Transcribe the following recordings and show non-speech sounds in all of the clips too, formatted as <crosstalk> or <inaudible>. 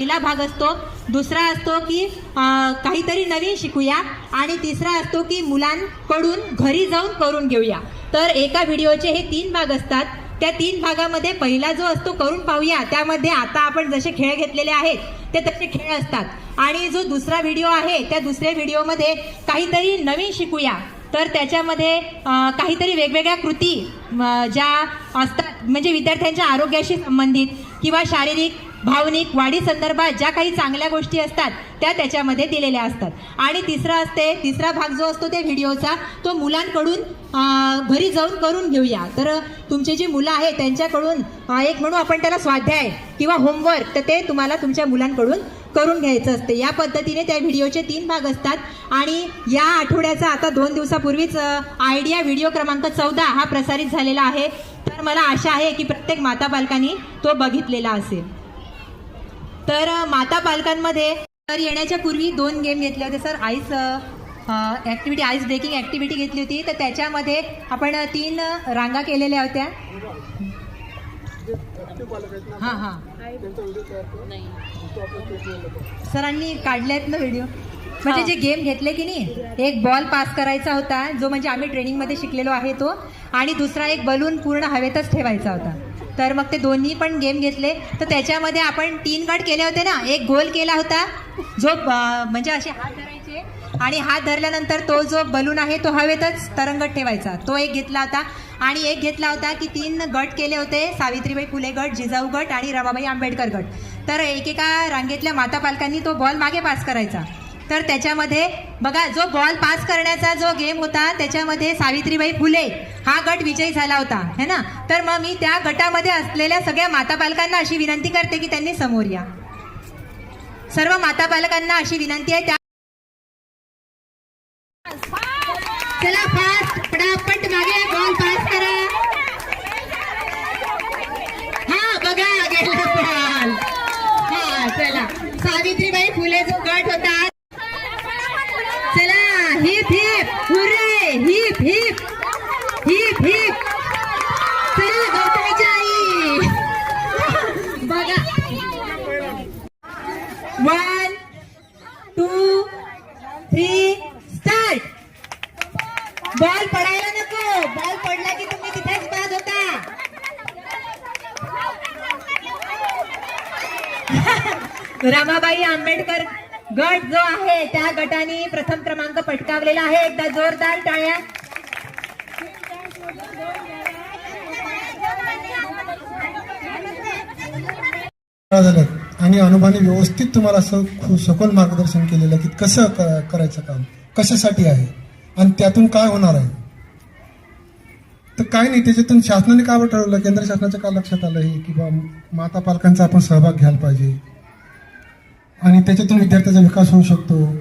पहिला भाग असतो दुसरा असतो की काहीतरी नवीन शिकूया आणि तिसरा असतो की मुलांकडून घरी जाऊन करून घेऊया. तर एका व्हिडिओचे हे तीन भाग असतात. त्या तीन भागामध्ये पहिला जो असतो करून पाहूया. त्यामध्ये आता आपण जसे खेळ घेतलेले आहेत ते तसे खेळ असतात. आणि जो दुसरा व्हिडिओ आहे त्या दुसऱ्या व्हिडिओमध्ये काहीतरी नवीन शिकूया. तर त्याच्यामध्ये काहीतरी वेगवेगळ्या कृती ज्या असतात म्हणजे विद्यार्थ्यांच्या आरोग्याशी संबंधित किंवा शारीरिक भावनिक वाढी संदर्भात ज्या काही चांगल्या गोष्टी असतात त्या त्याच्यामध्ये दिलेल्या असतात. आणि तिसरा असते तिसरा भाग जो असतो त्या व्हिडिओचा तो मुलांकडून घरी जाऊन करून घेऊया. तर तुमची जी मुलं आहेत त्यांच्याकडून एक म्हणू आपण त्याला स्वाध्याय किंवा होमवर्क तर ते तुम्हाला तुमच्या मुलांकडून करून घ्यायचं असते. या पद्धतीने त्या व्हिडिओचे तीन भाग असतात. आणि या आठवड्याचा आता दोन दिवसापूर्वीच आयडिया व्हिडिओ क्रमांक चौदा हा प्रसारित झालेला आहे. तर मला आशा आहे की प्रत्येक माता बालकांनी तो बघितलेला असेल. तर माता पालकांमध्ये तर येण्याच्या पूर्वी दोन गेम घेतले होते sir. Ice activity ice breaking activity घेतली होती. तर त्याच्यामध्ये आपण तीन रांगा केलेल्या होत्या. हां हां. सरांनी काढल्यात ना व्हिडिओ म्हणजे जे गेम घेतले की नाही एक बॉल पास करायचा होता जो म्हणजे आम्ही ट्रेनिंगमध्ये शिकलेलो आहे तो आणि दुसरा एक बलून पूर्ण हवेतच ठेवायचा होता. तर मग ते दोन्ही पण गेम घेतले. तर त्याच्यामध्ये आपण तीन गट केले होते ना? एक गोल केला होता. जो म्हणजे असे हात धरायचे. आणि हात धरल्यानंतर तो जो बलून आहे तो हवेतच तरंगत ठेवायचा. तो एक घेतला होता. आणि एक घेतला होता की तीन गट केले होते. सावित्रीबाई फुले गट जिजाऊ गट आणि रमाबाई आंबेडकर गट. तर एकेका रांगेतल्या माता पालकांनी तो बॉल मागे पास करायचा. तर त्याच्यामध्ये बघा जो बॉल पास करण्याचा जो गेम होता त्याच्यामध्ये सावित्रीबाई फुले हा गट विजयी झाला होता है ना? तर मग मी त्या गटामध्ये असलेल्या सगळ्या माता पालकांना अशी विनंती करते की त्यांनी समोर या. सर्व माता पालकांना अशी विनंती आहे त्या चला फास्ट पटापट मागे बॉल पास करा. हा बघा गेला बॉल हा चला. सावित्रीबाई फुले जो गट होता. One two three start ball पडायला नको. बॉल पडला की तुम्ही तिथेच बाद होता. <laughs> रमाबाई आंबेडकर गट जो आहे त्या गटाने प्रथम क्रमांक पटकावलेला आहे. एकदा जोरदार टाळ्या. <laughs> झाल्यात आणि अनुभाने व्यवस्थित तुम्हाला असं सखोल मार्गदर्शन केलेलं की कसं क- करायचं काम कशासाठी आहे आणि त्यातून काय होणार आहे? तर काय नाही त्याच्यातून शासनाने काय बरं ठरवलं? केंद्र शासनाचं का लक्षात आलं हे की बा माता पालकांचा आपण सहभाग घ्यायला पाहिजे? आणि त्याच्यातून विद्यार्थ्याचा विकास होऊ शकतो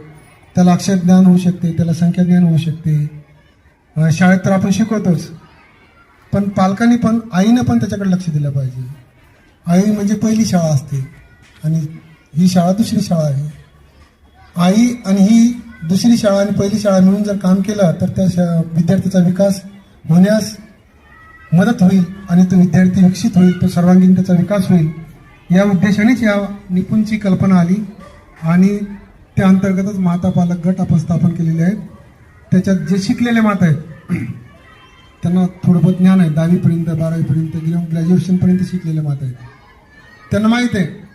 त्याला अक्षर ज्ञान होऊ शकते त्याला संख्या ज्ञान होऊ शकते. शाळेत तर आपण शिकवतोच पण पालकांनी पण आईनं पण त्याच्याकडे लक्ष दिलं पाहिजे. आई म्हणजे पहिली शाळा असते. आणि ही शाळा दुसरी शाळा आहे. आई आणि ही दुसरी शाळा आणि पहिली शाळा मिळून जर काम केलं तर त्या शा- विद्यार्थ्याचा विकास होण्यास मदत होईल आणि तो विद्यार्थी विकसित होईल तो सर्वांगीण त्याचा विकास होईल. या उद्देशानेच या निपुणची कल्पना आली आणि त्या अंतर्गतच माता पालक गट आपण स्थापन केलेले आहेत. त्याच्यात जे शिकलेले माता आहेत <clears throat> त्यांना थोडंबहुत ज्ञान आहे. दहावीपर्यंत बारावीपर्यंत ग्रॅज्युएशनपर्यंत शिकलेले माता आहेत. त्यांना माहीत आहे